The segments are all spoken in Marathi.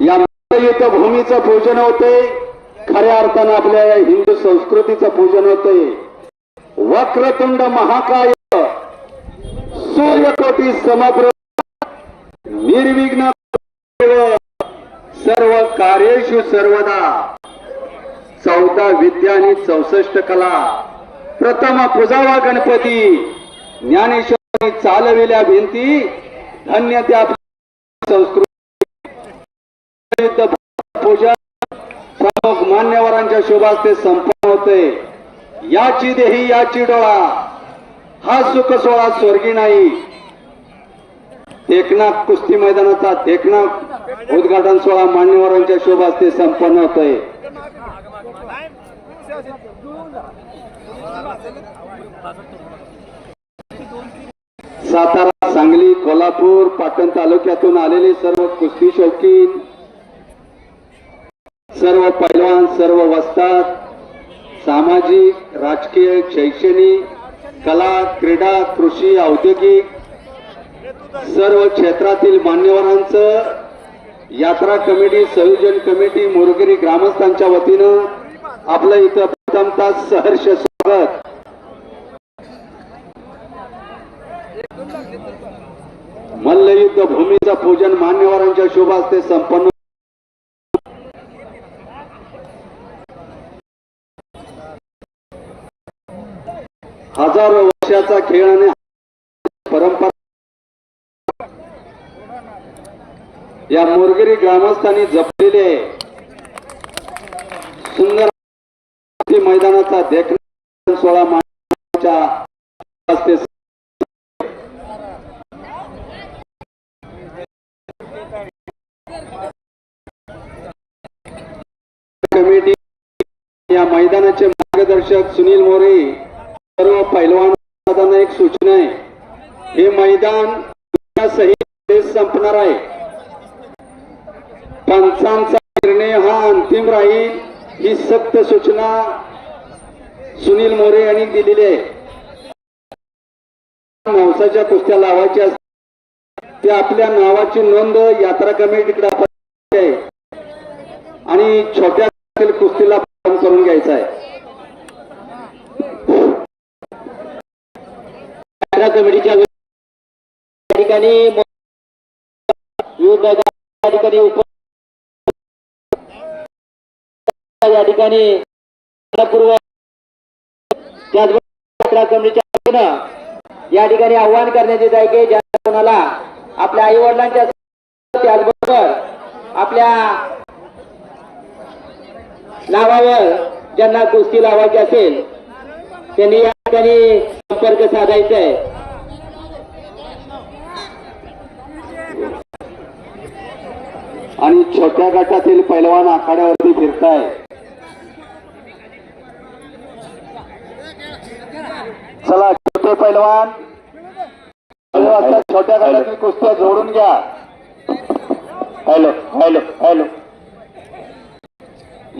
या युद्ध भूमीचं पूजन होतंय खऱ्या अर्थानं आपल्या या हिंदू संस्कृतीचं पूजन होतंय वक्रतुंड महाकाय सूर्यकोटी समग्र निर्विघ्न सर्व कार्येषु सर्वदा. चौदा विद्या आणि चौसष्ट कला. प्रथम पूजावा गणपती. ज्ञानेश्वरांनी चालविल्या भिंती. धन्य त्या संस्कृती पूजा प्रमुख मान्यवरांच्या शुभास्ते संपन्न होते. याची देही याची डोळा हा सुख सोहळा स्वर्गी नाही. एकनाथ कुस्ती मैदानाचा एकनाथ उद्घाटन सोहळा मान्यवरांच्या शुभास्ते संपन्न होतोय सातारा सांगली कोल्हापूर पाटण तालुक्यातून आलेले सर्व कुस्ती शौकीन सर्व पैलवान सर्व वस्तात सामाजिक राजकीय शैक्षणिक कला क्रीडा कृषी औद्योगिक सर्व क्षेत्रातील मान्यवरांचं यात्रा कमिटी संयोजन कमिटी मुरगिरी ग्रामस्थांच्या वतीनं आपलं इथं प्रथमता सहर्ष स्वागत. मल्लयुद्ध भूमीचं पूजन मान्यवरांच्या शुभास्ते संपन्न हजारो वर्षाचा खेळ आणि परंपरा या मोरगिरी ग्रामस्थांनी जपलेले सुंदर मैदानाचा देख सोळा मान्यवरांच्या कमिटी या मैदानाचे मार्गदर्शक सुनील मोरे सर्व पैलवानांना एक सूचना आहे. हे मैदान सहित संपणार आहे. पंचांचा निर्णय हा अंतिम राहील ही सक्त सूचना सुनील मोरे यांनी दिलेली आहे. नवसाच्या कुस्त्या लावायच्या ते आपल्या नावाची नोंद यात्रा कमिटीकडे आपण आणि छोट्या कुस्तीला करून घ्यायचा आहे. यात्रा कमिटीच्या ठिकाणी विविध या ठिकाणी या ठिकाणी त्याचबरोबर कमिटीच्या या ठिकाणी आव्हान करण्यात येत आहे. की ज्या कोणाला आपल्या आई वडिलांच्या त्याचबरोबर आपल्या नावावर ज्यांना कुस्ती लावायची असेल त्यांनी या ठिकाणी संपर्क साधायचा आहे. आणि छोट्या गटातील पैलवान आखाड्यावरती फिरताय. चला छोटे पैलवान. हॅलो आता छोट्या गटातील कुस्त्या जोडून घ्या. Hello hello hello.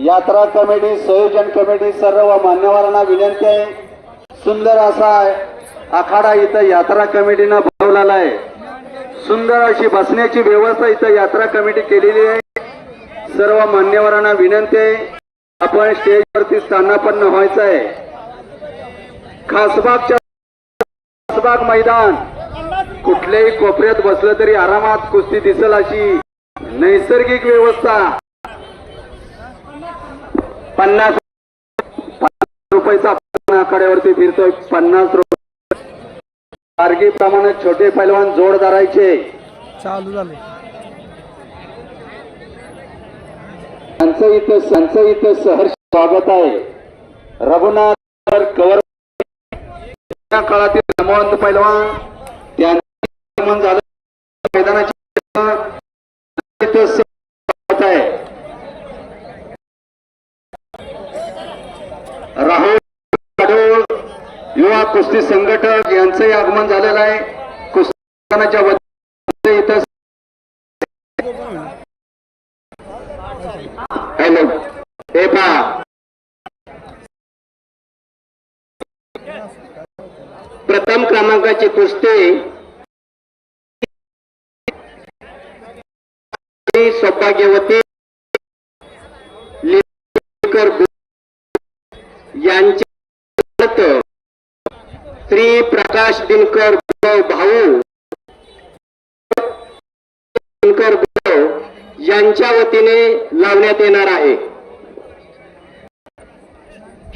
यात्रा कमिटी संयोजन कमिटी सर्व मान्यवरांना विनंती आहे. सुंदर असा आखाडा इथं यात्रा कमिटीनं भरवलेला आहे. सुंदर अशी बसण्याची व्यवस्था इथं यात्रा कमिटी केलेली आहे. सर्व मान्यवरांना विनंती आहे. आपण स्टेजवरती स्थानापन्न व्हायचं आहे. खासबागच्या खासबाग मैदान. कुठल्याही कोपऱ्यात बसलं तरी आरामात कुस्ती दिसल अशी नैसर्गिक व्यवस्था. पन्नास पन्नास रुपयाचा आपण फिरतोय. पन्नास रुपये कारगी प्रमाणे छोटे पैलवान जोड धरायचे चालू झाले. त्यांचं इथं त्यांचं इथं सहर्ष स्वागत आहे. रघुनाथ कवर त्या काळातील नामवंत पैलवान त्यांचं झालं. मैदानाची इथं स्वागत आहे राहुल काडोळ युवा कुस्ती संघटक यांचंही आगमन झालेलं आहे. कुस्ती वतीने इथं हॅलो. हे पहा. प्रथम क्रमांकाची कुस्ती सौभाग्यवती यांचे श्री प्रकाश दिनकर भाऊ दिनकर यांच्या वतीने लावण्यात येणार आहे.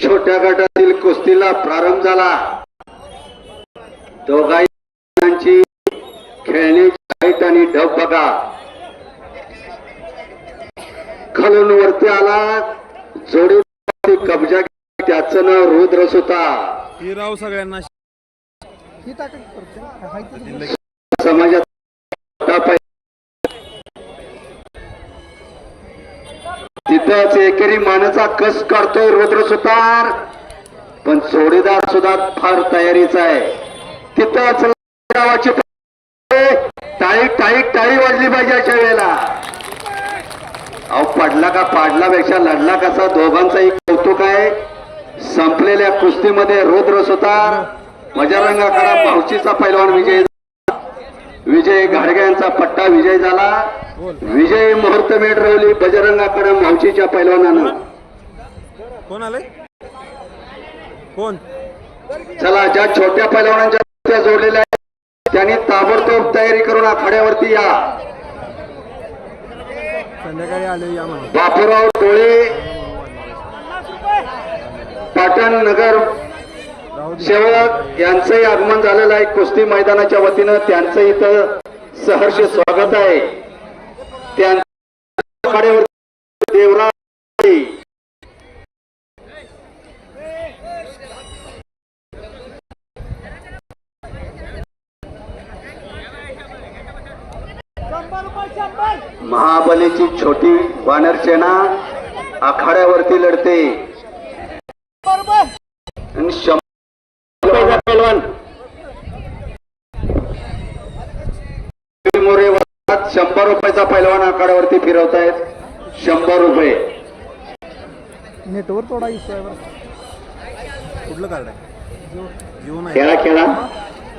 छोट्या गटातील कुस्तीला प्रारंभ झाला. दोघांची खेळण्याची आणि ढब बघा. खालून वरती आला जोडी कब्जा त्याचं नाव रुद्र सुता ही समाजात तिथंच एकेरी मानाचा कस काढतोय रुद्र सुतार पण जोडीदार सुद्धा फार तयारीचा आहे. तिथंच गावाची टाळी टाळी टाळी वाजली पाहिजे अशा वेळेला. अहो पडला का पाडलापेक्षा लढला कसा? दोघांचाही कौतुक आहे. संपलेल्या कुस्तीमध्ये रुद्र सुतार मजारंगाकडा मावशीचा पैलवान विजय. विजय घाडगे यांचा पट्टा विजय झाला. विजय मुहूर्त मेढ रवली बजरंगाकडे मावशीच्या पैलवानानं. कोण आले कोण? चला ज्या छोट्या पैलवानांच्या जोडलेल्या आहेत त्यांनी ताबडतोब तयारी करून आखाड्यावरती या. संध्याकाळी आले या बापूराव डोळे पाटण नगर राहू सेवक यांचंही आगमन झालेलं आहे. कुस्ती मैदानाच्या वतीनं त्यांचं इथं सहर्ष स्वागत आहे. त्यांच्या देवराज महाबलीची छोटी वानर सेना आखाड्यावरती लढते. आणि शंभर रुपयाचा पैलवान मोरे वर्गात शंभर रुपयाचा पैलवान आखाड्यावरती फिरवतायत. शंभर रुपये. नेटवर थोडा कुठलं कार्ड आहे? खेळा खेळा.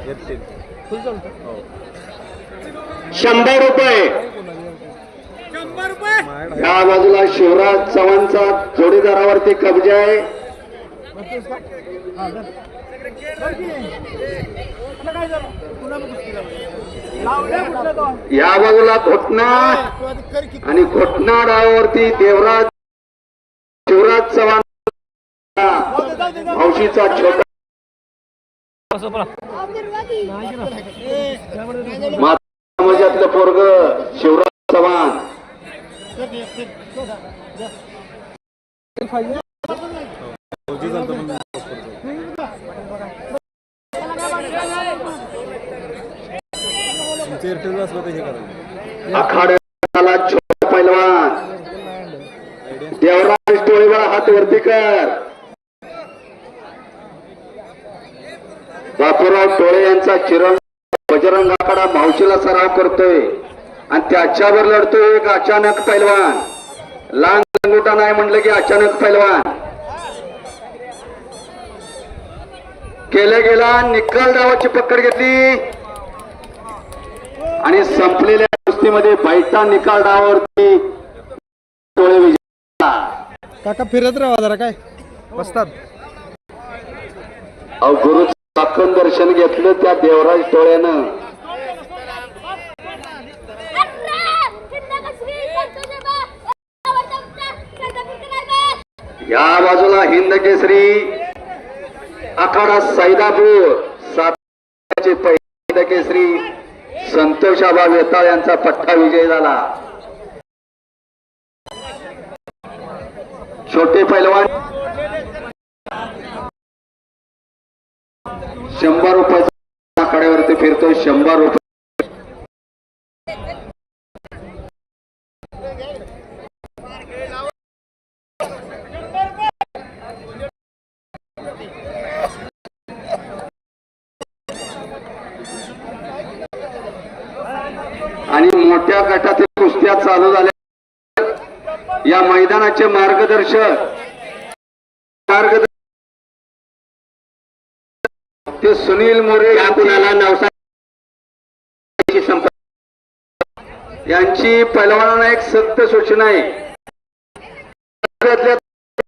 येतील. शंभर रुपये. या बाजूला शिवराज चव्हाणचा जोडीदारावरती कब्जा आहे. या बाजूला घोटना आणि घोटना डावावरती देवराज शिवराज चव्हाण हौशीचा छोटा समाजातलं पोरग शिवराज चव्हाण. फौजी चालतं पण तुमचं असलं तर हे करायचं. आखाड्याला छोटा पैलवान. देवराज टोळीवर हात वरती कर. बापूराव टोळे यांचा चिरण बजरंग आखाडा मावशीला सराव करतोय. आणि त्याच्यावर लढतोय एक अचानक पैलवान. लहान लंगोटा नाही म्हटलं की अचानक पैलवान. केल्या गेला निकाल डावाची पकड घेतली. आणि संपलेल्या कुस्तीमध्ये बैठा निकाल डावावरती विजय. काका फिरत राहा जरा काय? बसतात. अहो गुरु दाखवून दर्शन घेतलं त्या देवराज टोळ्यानं. या बाजूला हिंद केसरी आखाडा सैदापूर हिंद केसरी. संतोष आबा वेताळ यांचा पट्टा विजय झाला. छोटे पैलवान शंभर रुपयाचा कड्यावरती फिरतोय शंभर रुपये आणि मोठ्या गटातील कुस्त्या चालू झाल्या. या मैदानाचे मार्गदर्शक मार्गदर्शक ते सुनील मोरे कुणाला संपर्क यांची पैलवानांना एक सक्त सूचना आहे.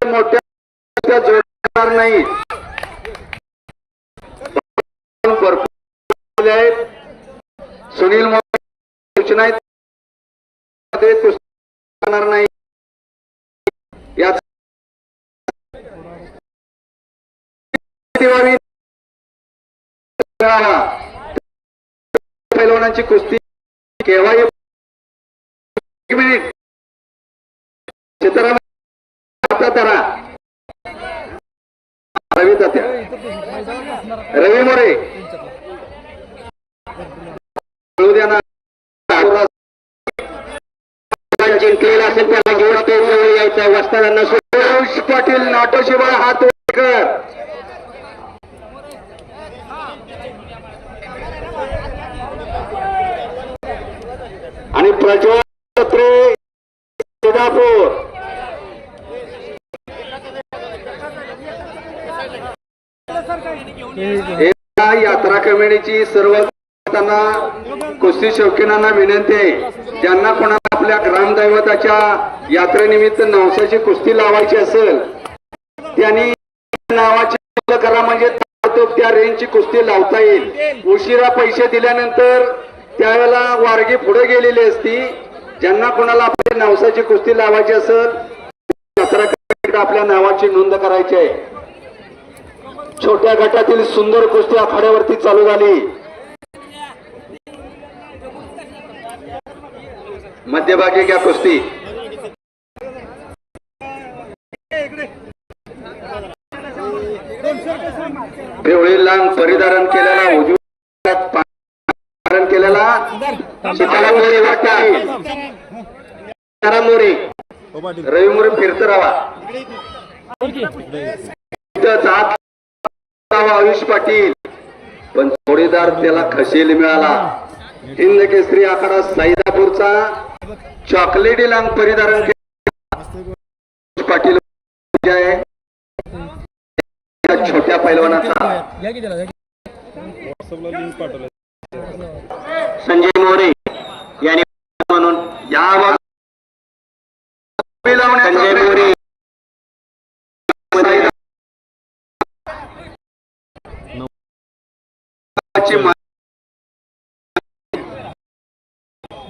मोठ्या जोडणार नाही. सुनील मोरे सूचना आहेत कुस्ती करणार नाही. याच पैलवानांची कुस्ती केव्हाही मिनिट सीताराम आता करा रवी तात्या रवी मोरे कळू द्या ना जिंकलेला असेल त्याला घेऊन स्टेजवर यायचं वस्तादांना सुरेश पाटील नाटोशिवाय हात वर कर आणि प्रज्वल सत्रे सोलापूर यात्रा कमिटीची सर्व त्यांना कुस्ती शौकीनांना विनंती आहे. ज्यांना कोणा आपल्या ग्रामदैवताच्या यात्रेनिमित्त नवसाची कुस्ती लावायची असेल त्यांनी नावाची करा म्हणजे ताबडतोब त्या रेंजची कुस्ती लावता येईल. उशिरा पैसे दिल्यानंतर त्यावेळेला वारगी पुढे गेलेली असती ज्यांना कोणाला आपल्या नवसाची कुस्ती लावायची असेल आपल्या नावाची नोंद करायची आहे. छोट्या गटातील सुंदर कुस्ती आखाड्यावरती चालू झाली. मध्यभागी घ्या कुस्ती. पिवळी लांब परिधारण केलेला उजव्या हातात धारण केलेला सीताराम मोरे वाटाई सीताराम मोरे. रवी मोरे फिरत राहा. जात आयुष पाटील. पण जोडीदार त्याला खशील मिळाला. हिंद केसरी आखाडा साईदापूरचा. चॉकलेटी लांग परिधारण पाटील छोट्या पैलवानाचा संजय मोरे यांनी म्हणून या संजय मोरे।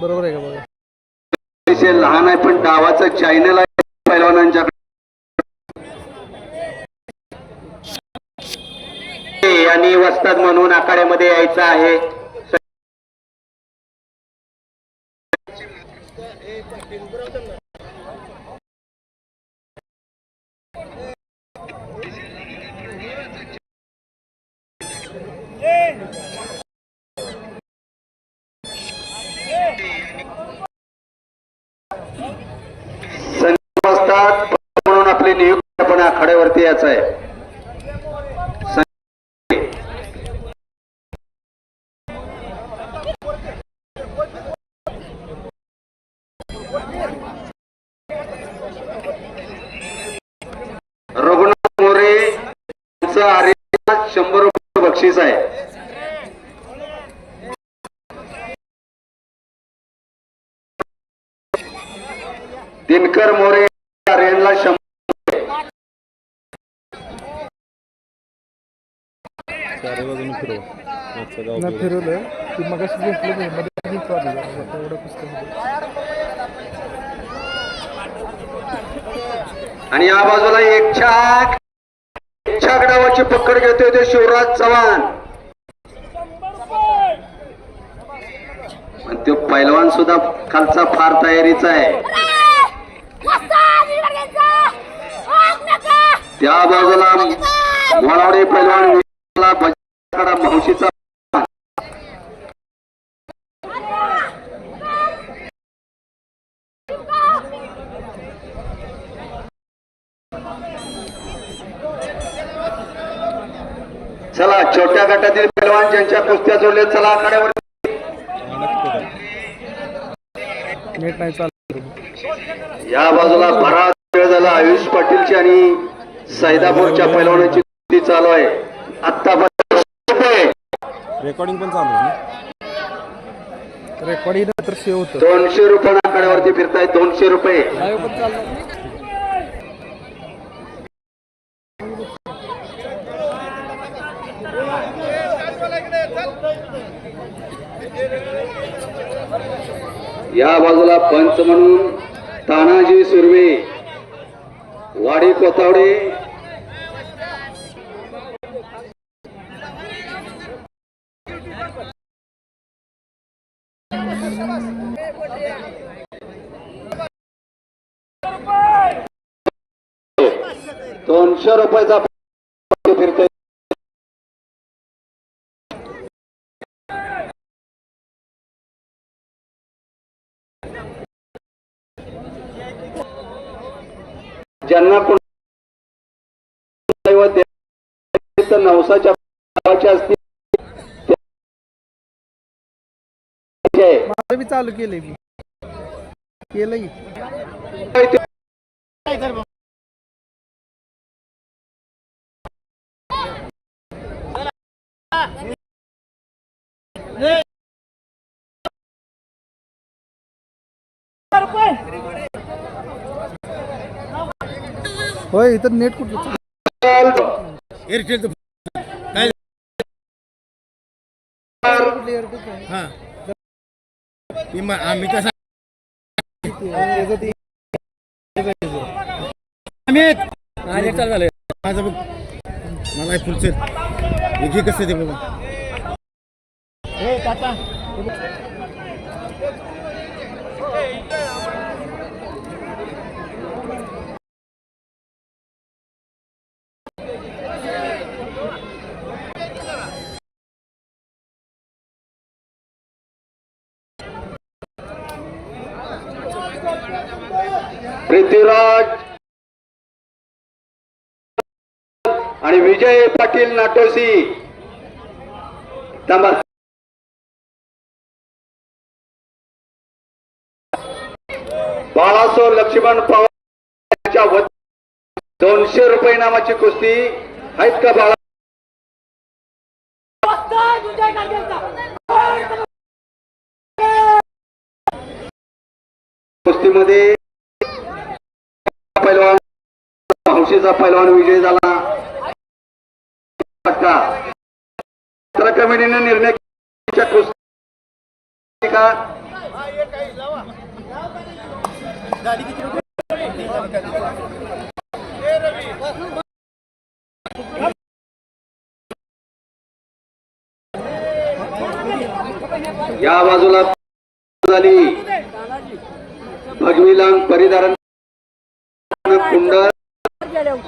बरोबर आहे का बघा? पैसे लहान आहे पण डावाचं चॅनल आहे पैलवानांच्याकडे आणि वस्ताद म्हणून आखाड्यामध्ये यायचं आहे संजय वस्ताद म्हणून आपली नियुक्ती आपण आखाड्यावरती यायचं आहे. संजय रघुनाथ मोरे यांचं शंभर रुपये बक्षीस आहे. दिनकर मोरे चारी बाजूने फिरव आजचं गाव ना फिरव. फिरवलं की मग घेतलं नाही मध्ये जिंकू आली जरा. आता एवढं पुस्तक आणि या बाजूला एक छाक छाक डावाची पकड घेतोय ते शिवराज चव्हाण आणि तो पैलवान सुद्धा खालचा फार तयारीचा आहे त्या बाजूला वळावडे पैलवान विजयाला मावशीचा चला छोट्या गटातील पैलवान ज्यांच्या कुस्त्या जोडल्या चला चालू या बाजूला बराच वेळ झाला आयुष पाटीलची आणि सैदापूरच्या पैलवानाची कुस्ती चालू आहे. आतापर्यंत रेकॉर्डिंग पण चालू आहे ना? रेकॉर्डिंग तर सेव होतं. दोनशे रुपये आकड्यावरती फिरतायत दोनशे रुपये. या बाजूला पंच म्हणून तानाजी सुर्वे वाडी कोतावडे दोनशे रुपयाचा फिरते. ज्यांना कोण नवसाच्या असतील माझं बी चालू केलंय मी. केलंय. होय इथं नेट कुठलं? एअरटेलचं कुठलं एअरटेल? हां. आम्ही कसं त्याचं ते आम्ही झालं माझं बघ. मला फुलसेल हे घे कसं ते बाबा पृथ्वीराज आणि विजय पाटील नाटोसी. बाळासो लक्ष्मण पवार यांच्या दोनशे रुपये नामाची कुस्ती आहेत का बाळा? कुस्तीमध्ये पैलवान हौशीचा पैलवान विजय झाला. तर कमिटीने निर्णय या बाजूला झाली. भगवी लांग परिधारण gelew